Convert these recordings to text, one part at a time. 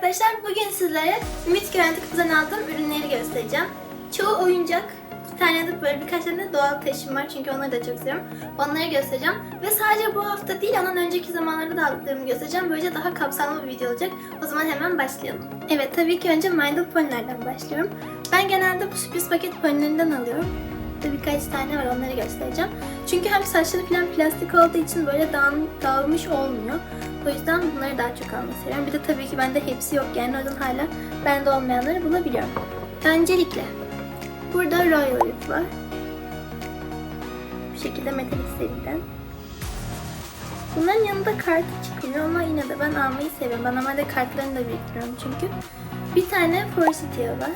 arkadaşlar. Bugün sizlere Ümit Güvenlik Kutu'dan aldığım ürünleri göstereceğim. Çoğu oyuncak, bir tane de böyle birkaç tane de doğal taşım var çünkü onları da çok seviyorum. Onları göstereceğim. Ve sadece bu hafta değil, ondan önceki zamanlarda da aldıklarımı göstereceğim. Böylece daha kapsamlı bir video olacak. O zaman hemen başlayalım. Evet, tabii ki önce My Little Pony'lerden başlıyorum. Ben genelde bu sürpriz paket ponylerinden alıyorum. Birkaç tane var, onları göstereceğim. Çünkü hem saçları falan plastik olduğu için böyle dağın, dağılmış olmuyor. O yüzden bunları daha çok almayı seviyorum. Bir de tabii ki bende hepsi yok yani o yüzden hala bende olmayanları bulabiliyorum. Öncelikle burada Royal Rift var. Bu şekilde metalik seriden. Bunların yanında kartı çıkıyor ama yine de ben almayı seviyorum. Ben normalde kartlarını da biriktiriyorum çünkü. Bir tane Forsythia var.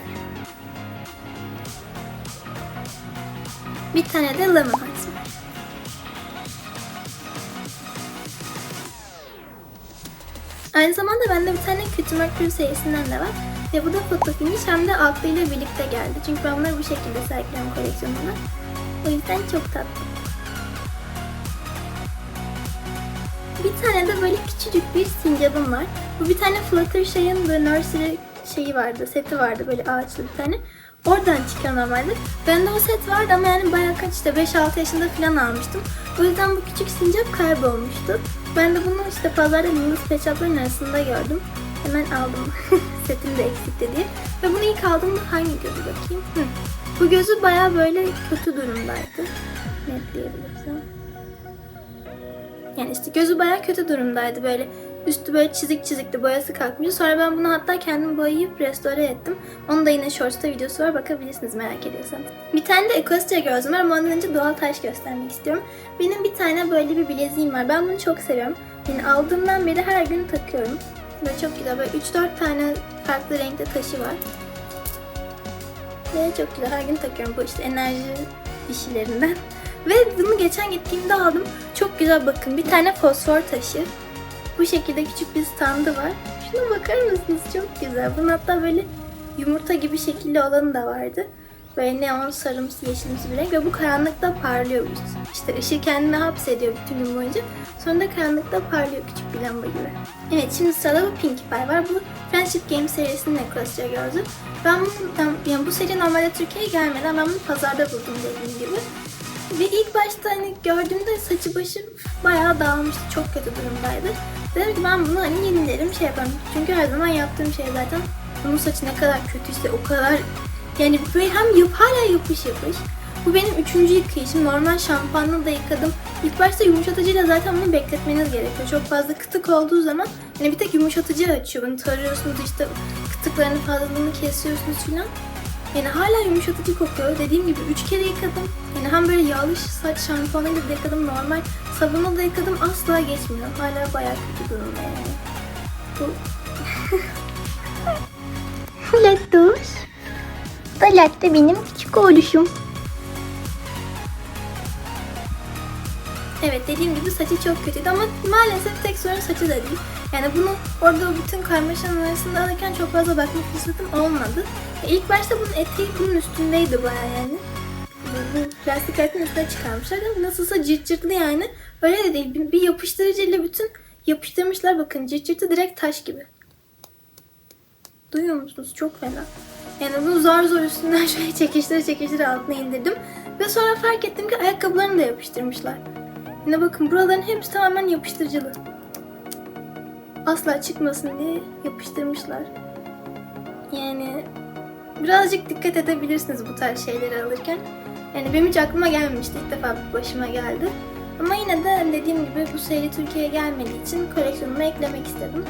Bir tane de Lemon Hearts var. Aynı zamanda bende bir tane Kötü Merkür serisinden de var. Ve bu da foto finish hem de altlığıyla birlikte geldi. Çünkü ben bunları bu şekilde sergiliyorum koleksiyonumda. O yüzden çok tatlı. Bir tane de böyle küçücük bir sincapım var. Bu bir tane Fluttershy'ın The Nursery şeyi vardı, seti vardı böyle ağaçlı bir tane. Oradan çıkan normalde. Bende o set vardı ama yani bayağı kaç işte 5-6 yaşında falan almıştım. O yüzden bu küçük sincap kaybolmuştu. Ben de bunu işte pazarda Nimbus Pet Shop'ların arasında gördüm. Hemen aldım. Setim de eksikti diye. Ve bunu ilk aldığımda hangi gözü bakayım? Hı. Bu gözü bayağı böyle kötü durumdaydı. Netleyebilirsem. Yani işte gözü bayağı kötü durumdaydı böyle. Üstü böyle çizik çizikti, boyası kalkmıştı. Sonra ben bunu hatta kendim boyayıp restore ettim. Onun da yine Shorts'ta videosu var, bakabilirsiniz merak ediyorsanız. Bir tane de Equestria gözüm var ama ondan önce doğal taş göstermek istiyorum. Benim bir tane böyle bir bileziğim var. Ben bunu çok seviyorum. Yani aldığımdan beri her gün takıyorum. Böyle çok güzel, böyle 3-4 tane farklı renkte taşı var. Ve çok güzel, her gün takıyorum. Bu işte enerji dişilerinden. Ve bunu geçen gittiğimde aldım. Çok güzel bakın. Bir tane fosfor taşı. Bu şekilde küçük bir standı var. Şuna bakar mısınız? Çok güzel. Bunun hatta böyle yumurta gibi şekilli olanı da vardı. Böyle neon sarımsı yeşilimsi bir renk ve bu karanlıkta parlıyor. İşte ışığı kendine hapsediyor bütün gün boyunca. Sonra da karanlıkta parlıyor küçük bir lamba gibi. Evet şimdi sırada bu Pinkie Pie var. Bu Friendship Game serisinin Equestria gördüm. Ben bunu, yani bu seri normalde Türkiye'ye gelmeden ben bunu pazarda buldum dediğim gibi. Ve ilk başta hani gördüğümde saçı başı bayağı dağılmıştı. Çok kötü durumdaydı. Dedim ki ben bunu hani yenilerim şey yaparım. Çünkü her zaman yaptığım şey zaten bunun saçı ne kadar kötüyse o kadar yani böyle hem yap, hala yapış yapış. Bu benim üçüncü yıkayışım. Normal şampuanla da yıkadım. İlk başta yumuşatıcıyla zaten bunu bekletmeniz gerekiyor. Çok fazla kıtık olduğu zaman hani bir tek yumuşatıcı açıyor. Bunu tarıyorsunuz işte kıtıklarını fazlalığını kesiyorsunuz falan. Yani hala yumuşatıcı kokuyor. Dediğim gibi 3 kere yıkadım. Yani hem böyle yağlı saç şampuanıyla da yıkadım. Normal sabunla da yıkadım. Asla geçmiyor. Hala bayağı kötü durumda yani. Bu... Latos. Da latte benim küçük oğluşum. Evet dediğim gibi saçı çok kötüydü ama maalesef tek sorun saçı da değil. Yani bunu orada bütün karmaşanın arasında alırken çok fazla bakma fırsatım olmadı. E, İlk başta bunun eteği bunun üstündeydi bayağı yani. Bu, plastik aletinin üstüne çıkarmışlar. Ama Nasılsa cırt cırtlı yani. Öyle de değil. Bir, bir yapıştırıcıyla bütün yapıştırmışlar bakın. Cırt cırtı direkt taş gibi. Duyuyor musunuz? Çok fena. Yani bunu zor zor üstünden şöyle çekiştire çekiştire altına indirdim. Ve sonra fark ettim ki ayakkabılarını da yapıştırmışlar. Yine bakın buraların hepsi tamamen yapıştırıcılı. Asla çıkmasın diye yapıştırmışlar. Yani birazcık dikkat edebilirsiniz bu tarz şeyleri alırken. Yani benim hiç aklıma gelmemişti. İlk defa başıma geldi. Ama yine de dediğim gibi bu seri Türkiye'ye gelmediği için koleksiyonuma eklemek istedim.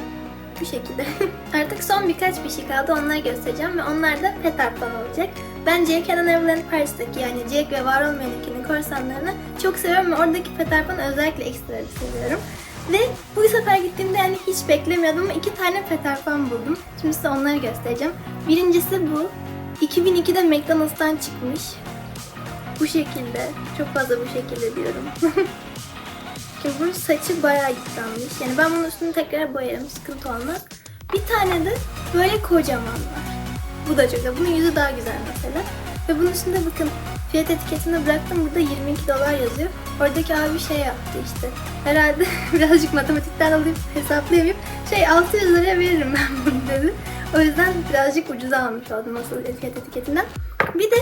Bu şekilde. Artık son birkaç bir şey kaldı onları göstereceğim ve onlar da pet olacak. Ben Jake and Neverland Paris'teki yani Jake ve var olmayan korsanlarını çok seviyorum ve oradaki pet özellikle ekstra bir seviyorum. Ve bu sefer gittiğimde yani hiç beklemiyordum iki tane Peter Pan buldum. Şimdi size onları göstereceğim. Birincisi bu. 2002'de McDonald's'tan çıkmış. Bu şekilde. Çok fazla bu şekilde diyorum. Bunun saçı bayağı yıpranmış. Yani ben bunun üstünü tekrar boyarım. Sıkıntı olmaz. Bir tane de böyle kocaman var. Bu da çok güzel. Bunun yüzü daha güzel mesela. Ve bunun üstünde bakın fiyat etiketini bıraktım. Burada 22 dolar yazıyor. Oradaki abi şey yaptı işte. Herhalde birazcık matematikten alayım hesaplayamayıp Şey 600 liraya veririm ben bunu dedi. O yüzden birazcık ucuza almış oldum asıl etiket etiketinden. Bir de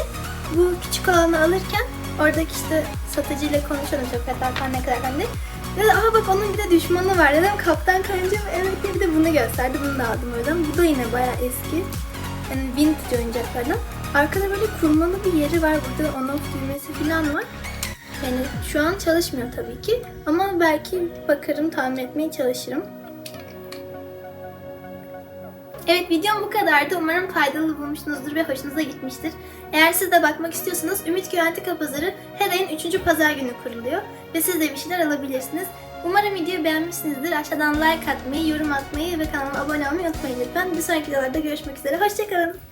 bu küçük olanı alırken oradaki işte satıcıyla konuşalım çok falan ne kadar falan diye. Dedi aa bak onun bir de düşmanı var dedim. Kaptan karınca mı? Evet bir de bunu gösterdi. Bunu da aldım o yüzden. Bu da yine bayağı eski. Yani vintage oyuncaklardan. Arkada böyle kurmalı bir yeri var. Burada on off düğmesi falan var. Yani şu an çalışmıyor tabii ki. Ama belki bakarım, tamir etmeye çalışırım. Evet videom bu kadardı. Umarım faydalı bulmuşsunuzdur ve hoşunuza gitmiştir. Eğer siz de bakmak istiyorsanız Ümitköy Antika Pazarı her ayın 3. pazar günü kuruluyor. Ve siz de bir şeyler alabilirsiniz. Umarım videoyu beğenmişsinizdir. Aşağıdan like atmayı, yorum atmayı ve kanalıma abone olmayı unutmayın lütfen. Bir sonraki videolarda görüşmek üzere. Hoşçakalın.